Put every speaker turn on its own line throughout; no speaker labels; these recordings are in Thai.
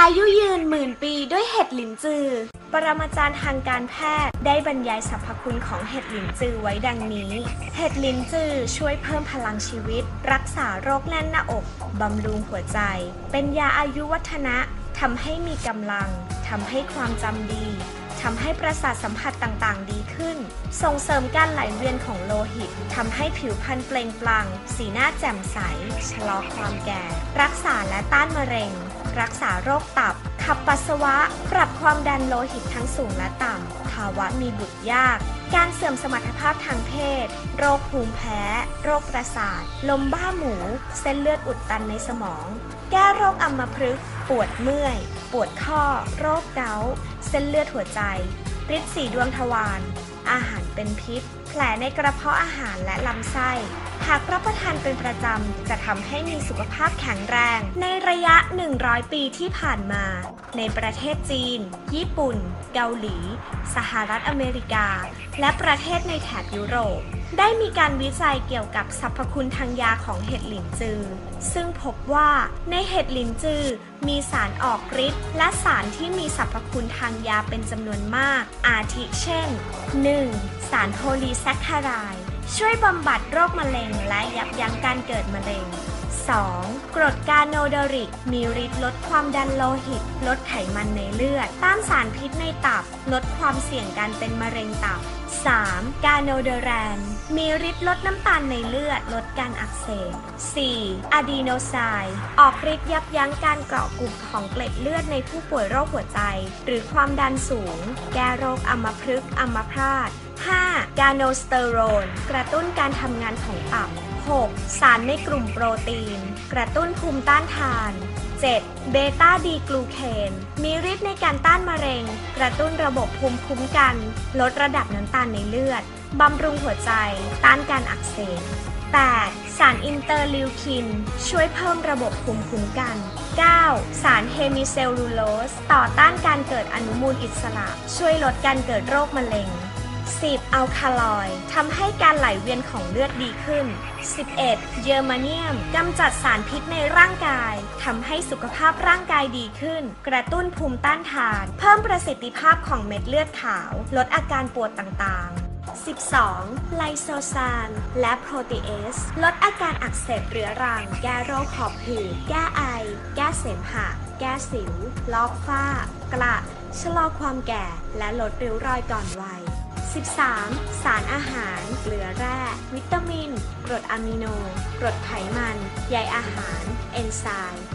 อายุยืนหมื่นปีด้วยเห็ดหลินจือ ปรมาจารย์ทางการแพทย์ได้บรรยายสรรพคุณของเห็ดหลินจือไว้ดังนี้ เห็ดหลินจือช่วยเพิ่มพลังชีวิต รักษาโรคแน่นหน้าอก บำรุงหัวใจ เป็นยาอายุวัฒนะทำให้มีกำลังทำให้ความจำดี ทำให้ประสาทสัมผัสต่างๆ ดีขึ้น ส่งเสริมการไหลเวียนของโลหิตทำให้ผิวพรรณเปล่งปลั่ง สีหน้าแจ่มใส ชะลอความแก่ รักษาและต้านมะเร็ง รักษาโรคตับ ขับปัสสาวะ ปรับความดันโลหิตทั้งสูงและต่ำ ภาวะมีบุตรยาก การเสื่อมสมรรถภาพทางเพศ โรคภูมิแพ้ โรคประสาท ลมบ้าหมู เส้นเลือดอุดตันในสมอง แก้โรคอัมพฤกษ์ ปวดเมื่อย ปวดข้อ โรคเกาต์เส้นเลือดหัวใจ ฤทธิ์สีดวงทวาร อาหารเป็นพิษ แผลในกระเพาะอาหารและลำไส้ หากรับประทานเป็นประจำ จะทำให้มีสุขภาพแข็งแรง ในระยะ 100 ปีที่ผ่านมา ในประเทศจีน ญี่ปุ่น เกาหลี สหรัฐอเมริกา และประเทศในแถบยุโรป ได้มีการวิจัยเกี่ยวกับสรรพคุณทางยาของเห็ดหลินจือ ซึ่งพบว่าในเห็ดหลินจือ มีสารออกฤทธิ์และสารที่มีสรรพคุณทางยาเป็นจำนวนมาก อาทิเช่น 1. สารโพลีแซคคาราย ช่วยบำบัดโรคมะเร็งและยับยั้งการเกิดมะเร็ง 2. กรดกาโนเดริก มีฤทธิ์ลดความดันโลหิต ลดไขมันในเลือด ต้านสารพิษในตับ ลดความเสี่ยงการเป็นมะเร็งตับ 3. กาโนเดแรน มีฤทธิ์ลดน้ำตาลในเลือด ลดการอักเสบ 4. อะดีโนไซด์ออกฤทธิ์ยับยั้งการเกาะกลุ่มของเกล็ดเลือดในผู้ป่วยโรคหัวใจ หรือความดันสูง แก้โรคอัมพฤกษ์อัมพาต 5. กาโนสเตอโรน กระตุ้นการทำงานของตับ 6. สารในกลุ่มโปรตีน กระตุ้นภูมิต้านทาน 7. เบต้าดีกลูเคน มีฤทธิ์ในการต้านมะเร็ง กระตุ้นระบบภูมิคุ้มกัน ลดระดับน้ำตาลในเลือด บำรุงหัวใจ ต้านการอักเสบ 8. สารอินเตอร์ลิวคิน ช่วยเพิ่มระบบภูมิคุ้มกัน 9. สารเฮมิเซลลูโลส ต่อต้านการเกิดอนุมูลอิสระ ช่วยลดการเกิดโรคมะเร็ง 10. อัลคาลอยด์ทำให้การไหลเวียนของเลือดดีขึ้น 11. เยอร์มาเนียมกำจัดสารพิษในร่างกายทำให้สุขภาพร่างกายดีขึ้น กระตุ้นภูมิต้านทาน เพิ่มประสิทธิภาพของเม็ดเลือดขาว ลดอาการปวดต่างๆ 12. ไลโซซานและโปรตีเอส ลดอาการอักเสบเรื้อรัง แก้โรคหอบหืด แก้ไอ แก้เสมหะ แก้สิว ลอกฝ้า กระ ชะลอความแก่ และลดริ้วรอยก่อนวัย 13. สารอาหาร เกลือแร่ วิตามิน กรดอะมิโน กรดไขมัน ใยอาหาร เอนไซม์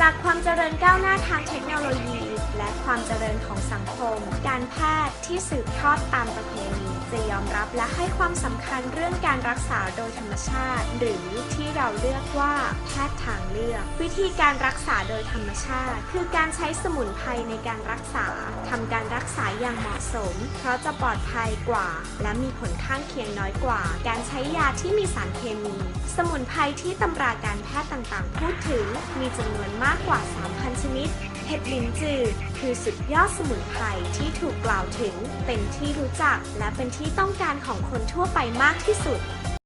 จากความเจริญก้าวหน้าทางเทคโนโลยี และความเจริญของสังคม การแพทย์ที่สืบทอดตามประเพณีจะยอมรับและให้ความสำคัญเรื่องการรักษาโดยธรรมชาติ หรือที่เราเรียกว่าแพทย์ทางเลือก วิธีการรักษาโดยธรรมชาติ คือการใช้สมุนไพรในการรักษาทำการรักษาอย่างเหมาะสม เพราะจะปลอดภัยกว่า และมีผลข้างเคียงน้อยกว่า การใช้ยาที่มีสารเคมี สมุนไพรที่ตำราการแพทย์ต่างๆ พูดถึงมีจำนวนมากกว่า 3,000 ชนิด เห็ดลินจือคือสุดยอดสมุนไพรที่ถูกกล่าวถึง เป็นที่รู้จักและเป็นที่ต้องการของคนทั่วไปมากที่สุด